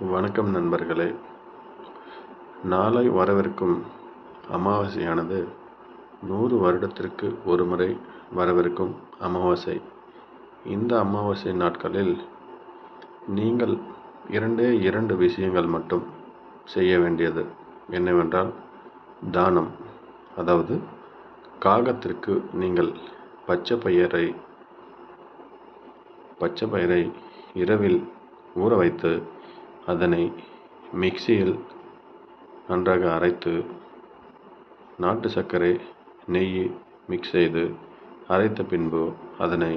வணக்கம் நண்பர்களே. நாளை வரவிருக்கும் அமாவாசையானது நூறு வருடத்திற்கு ஒரு முறை வரவிருக்கும் அமாவாசை. இந்த அமாவாசை நாட்களில் நீங்கள் இரண்டே இரண்டு விஷயங்கள் மட்டும் செய்ய வேண்டியது என்னவென்றால் தானம். அதாவது காகத்திற்கு நீங்கள் பச்சை பயிரை பச்சை பயிரை இரவில் ஊற வைத்து அதனை மிக்சியில் நன்றாக அரைத்து நாட்டு சர்க்கரை நெய் மிக்ஸ் செய்து அரைத்த பின்பு அதனை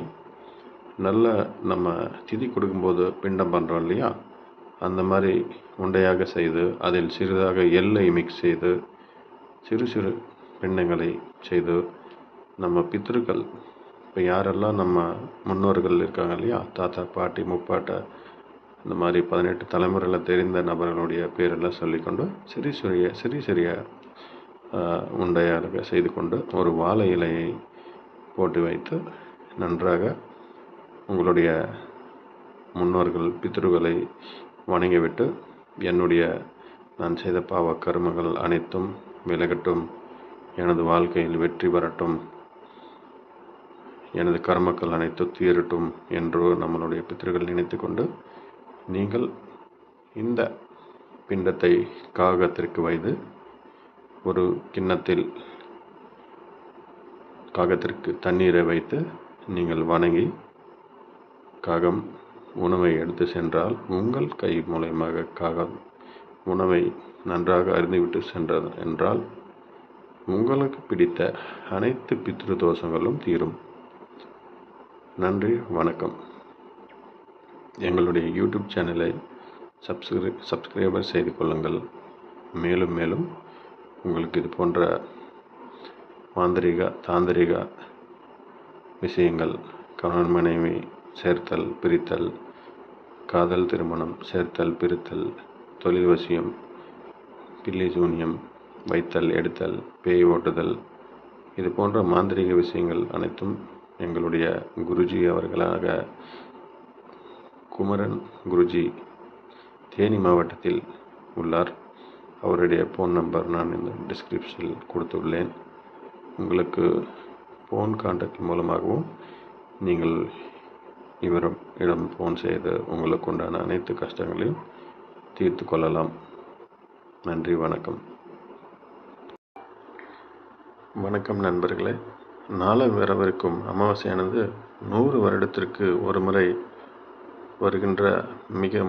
நல்ல நம்ம திதி கொடுக்கும்போது பிண்டம் பண்ணுறோம் இல்லையா? அந்த மாதிரி உண்டையாக செய்து அதில் சிறிதாக எல்லை மிக்ஸ் செய்து சிறு சிறு பிண்டங்களை செய்து நம்ம பித்திருக்கள் இப்போ யாரெல்லாம் நம்ம முன்னோர்கள் இருக்காங்க இல்லையா? தாத்தா பாட்டி முப்பாட்டை இந்த மாதிரி பதினெட்டு தலைமுறையில் தெரிந்த நபர்களுடைய பேரெல்லாம் சொல்லிக்கொண்டு சிறி சிறிய சிறிய சிறிய உண்டையாக செய்து கொண்டு ஒரு வாழை இலையை போட்டு வைத்து நன்றாக உங்களுடைய முன்னோர்கள் பித்ருகளை வணங்கிவிட்டு என்னுடைய நான் செய்த பாவ கருமங்கள் அனைத்தும் விலகட்டும். எனது வாழ்க்கையில் வெற்றி பெறட்டும். எனது கர்மக்கள் அனைத்தும் தீரட்டும் என்று நம்மளுடைய பித்திருக்கள் நினைத்து கொண்டு நீங்கள் இந்த பிண்டத்தை காகத்திற்கு வைத்து ஒரு கிண்ணத்தில் காகத்திற்கு தண்ணீரை வைத்து நீங்கள் வணங்கி காகம் உணவை எடுத்து சென்றால் உங்கள் கை மூலயமாக காகம் உணவை நன்றாக அறிந்துவிட்டு சென்றது என்றால் உங்களுக்கு பிடித்த அனைத்து பித்ரு தோஷங்களும் தீரும். நன்றி வணக்கம். எங்களுடைய யூடியூப் சேனலை சப்ஸ்கிரை சப்ஸ்கிரைபர் செய்து கொள்ளுங்கள். மேலும் மேலும் உங்களுக்கு இது போன்ற மாந்திரிக தாந்திரிக விஷயங்கள் கணவன் மனைவி சேர்த்தல் பிரித்தல் காதல் திருமணம் சேர்த்தல் பிரித்தல் தொழில் வசியம் பில்லி சூன்யம் வைத்தல் எடுத்தல் பேய் ஓட்டுதல் இது போன்ற மாந்திரிக விஷயங்கள் அனைத்தும் எங்களுடைய குருஜி அவர்களாக குமரன் குருஜி தேனி மாவட்டத்தில் உள்ளார். அவருடைய ஃபோன் நம்பர் நான் இந்த டிஸ்கிரிப்ஷனில் கொடுத்துள்ளேன். உங்களுக்கு ஃபோன் கான்டாக்ட் மூலமாகவும் நீங்கள் இவரும் இடம் ஃபோன் செய்து உங்களுக்கு உண்டான அனைத்து கஷ்டங்களையும் தீர்த்து கொள்ளலாம். நன்றி வணக்கம். வணக்கம் நண்பர்களே. நாளை வரவிருக்கும் அமாவாசையானது நூறு வருடத்திற்கு ஒரு முறை வருகின்ற மிக